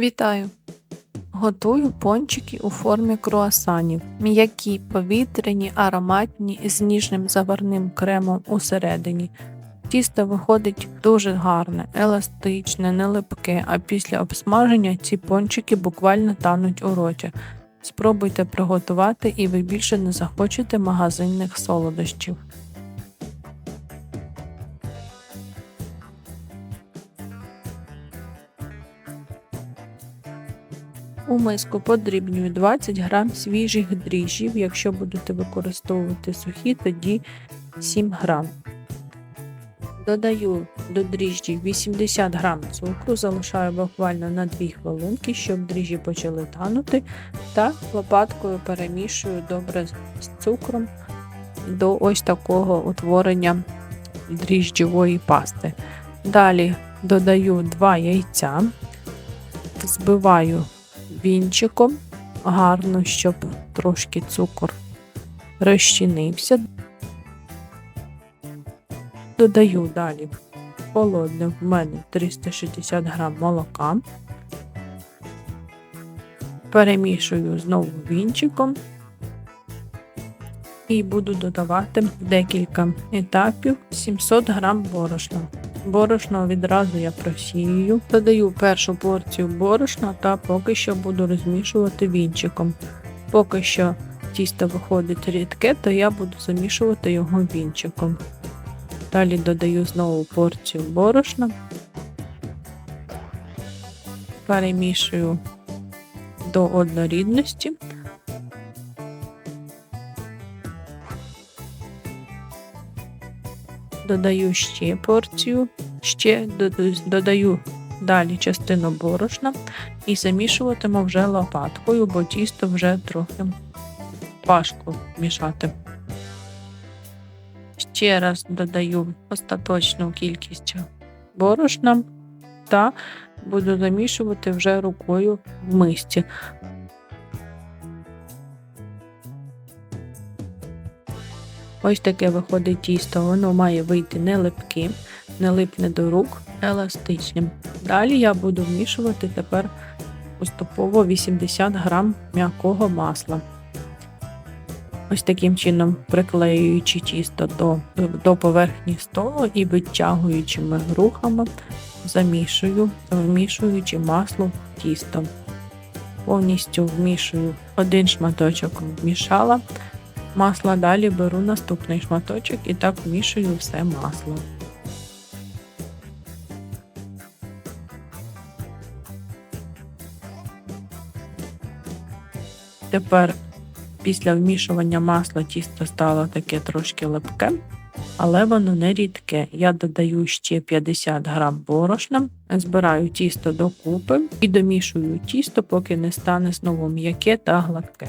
Вітаю! Готую пончики у формі круасанів. М'які, повітряні, ароматні з ніжним заварним кремом усередині. Тісто виходить дуже гарне, еластичне, не липке, а після обсмаження ці пончики буквально тануть у роті. Спробуйте приготувати і ви більше не захочете магазинних солодощів. У миску подрібнюю 20 г свіжих дріжджів. Якщо будете використовувати сухі, тоді 7 г. Додаю до дріжджів 80 г цукру, залишаю буквально на 2 хвилинки, щоб дріжджі почали танути, та лопаткою перемішую добре з цукром до ось такого утворення дріжджової пасти. Далі додаю 2 яйця, збиваю вінчиком гарно, щоб трошки цукор розчинився. Додаю далі холодне в мене 360 г молока. Перемішую знову вінчиком і буду додавати декілька етапів 700 г борошна. Борошно відразу я просію. Додаю першу порцію борошна та поки що буду розмішувати вінчиком. Поки що тісто виходить рідке, то я буду замішувати його вінчиком. Далі додаю знову порцію борошна, перемішую до однорідності. Додаю ще порцію, ще додаю далі частину борошна і замішуватиму вже лопаткою, бо тісто вже трохи важко мішати. Ще раз додаю остаточну кількість борошна та буду замішувати вже рукою в мисці. Ось таке виходить тісто, воно має вийти не липким, не липне до рук, еластичним. Далі я буду вмішувати тепер поступово 80 грам м'якого масла. Ось таким чином приклеюючи тісто до, до поверхні столу і витягуючими рухами замішую, вмішуючи масло в тісто. Повністю вмішую один шматочок вмішала масла, далі беру наступний шматочок і так вмішую все масло. Тепер після вмішування масла тісто стало таке трошки липке, але воно не рідке. Я додаю ще 50 грам борошна, збираю тісто докупи і домішую тісто, поки не стане знову м'яке та гладке.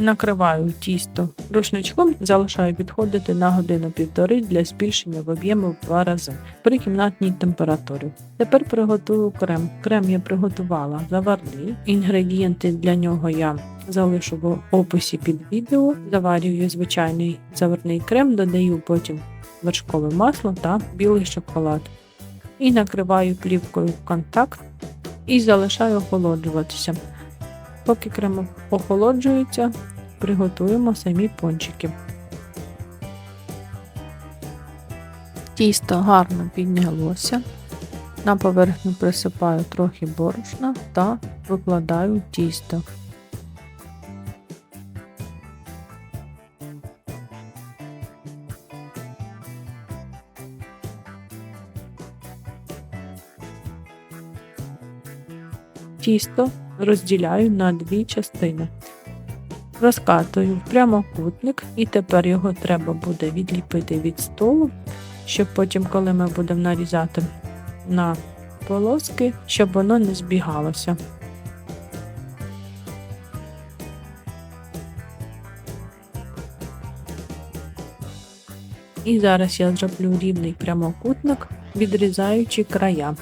Накриваю тісто рушничком, залишаю відходити на годину-півтори для збільшення в об'єму в два рази при кімнатній температурі. Тепер приготую крем. Крем я приготувала заварний. Інгредієнти для нього я залишу в описі під відео. Заварюю звичайний заварний крем, додаю потім вершкове масло та білий шоколад. І накриваю плівкою в контакт і залишаю охолоджуватися. Поки крем охолоджується, приготуємо самі пончики. Тісто гарно піднялося. На поверхню присипаю трохи борошна та викладаю тісто. Тісто розділяю на дві частини. Розкатую в прямокутник, і тепер його треба буде відліпити від столу, щоб потім, коли ми будемо нарізати на полоски, щоб воно не збігалося. І зараз я зроблю рівний прямокутник, відрізаючи края.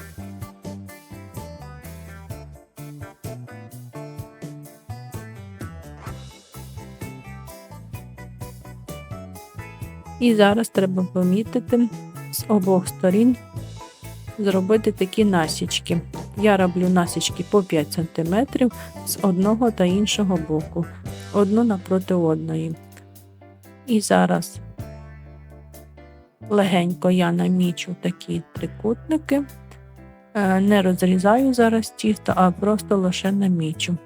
І зараз треба помітити з обох сторін зробити такі насічки. Я роблю насічки по 5 см з одного та іншого боку, одну напроти одної. І зараз легенько я намічу такі трикутники. Е, Не розрізаю зараз тісто, а просто лише намічу.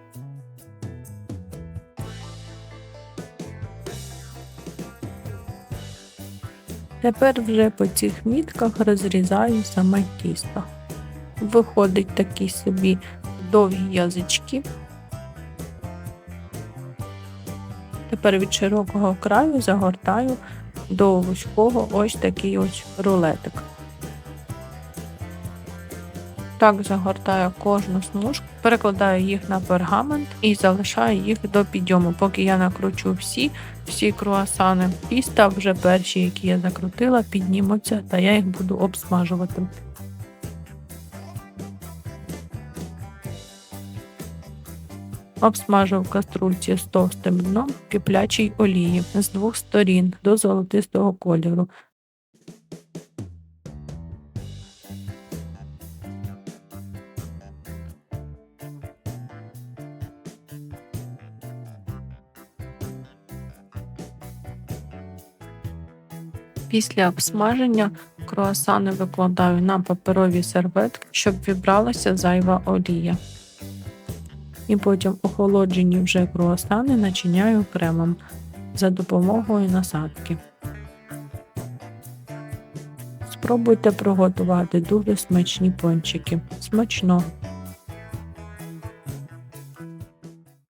Тепер вже по цих мітках розрізаю саме тісто. Виходить такі собі довгі язички. Тепер від широкого краю загортаю до вузького ось такий ось рулетик. Так загортаю кожну смужку, перекладаю їх на пергамент і залишаю їх до підйому, поки я накручу всі, всі круасани. Тіста вже перші, які я закрутила, піднімуться, та я їх буду обсмажувати. Обсмажу в каструльці з товстим дном в киплячій олії з двох сторін до золотистого кольору. Після обсмаження круасани викладаю на паперові серветки, щоб вібралася зайва олія. І потім охолоджені вже круасани начиняю кремом за допомогою насадки. Спробуйте приготувати дуже смачні пончики. Смачно!